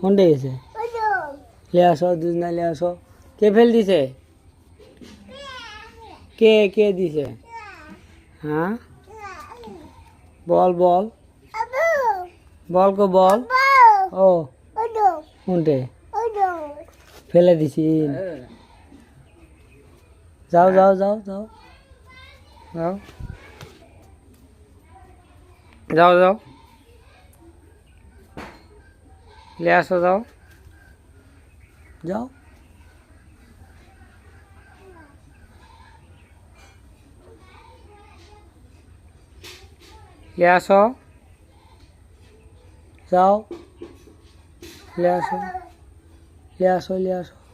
কোনটা গেছে লে আসো দুজনা লে আসো। কে ফেল দিছে? কে কে দিছে? হ্যাঁ? বল বল। বল কো বল। ও। কোনটে? ফেলে দিছি। যাও যাও যাও যাও। যাও। যাও যাও। લે આસો જાઓ જાઓ લે આસો જાઓ લે આસો લે આસો લે આસો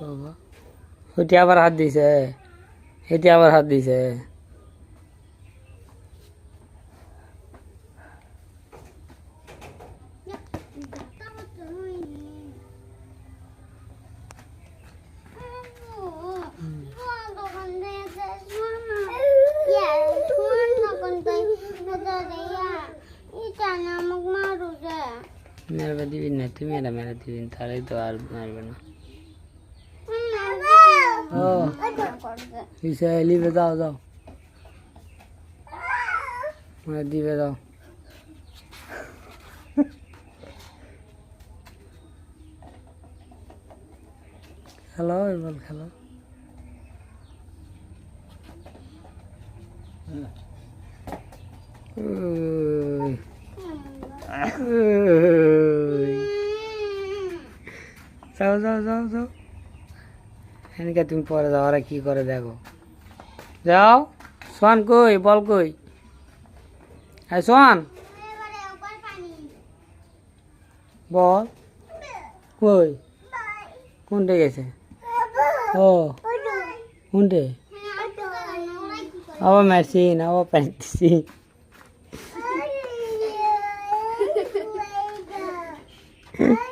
বাবা ওইটি আবার হাত দিছে এটি আবার হাত দিছে মেরবে দিবি না তুমি এরা মেরে দিবি না, তাহলেই তো আর মারবে না ও। দিছে লিবে দাও দাও মানে দিবে দাও খেলো, এবার খেলো। যাও যাও যাও যাও। এদিকে তুমি পরে যাও ওরা কি করে দেখো যাও সোয়ান কই বল কই হ্যাঁ সোয়ান বল কই কোনটে গেছে ও কোনটে আবার মেশিন আবার প্যান্টিসি Bye.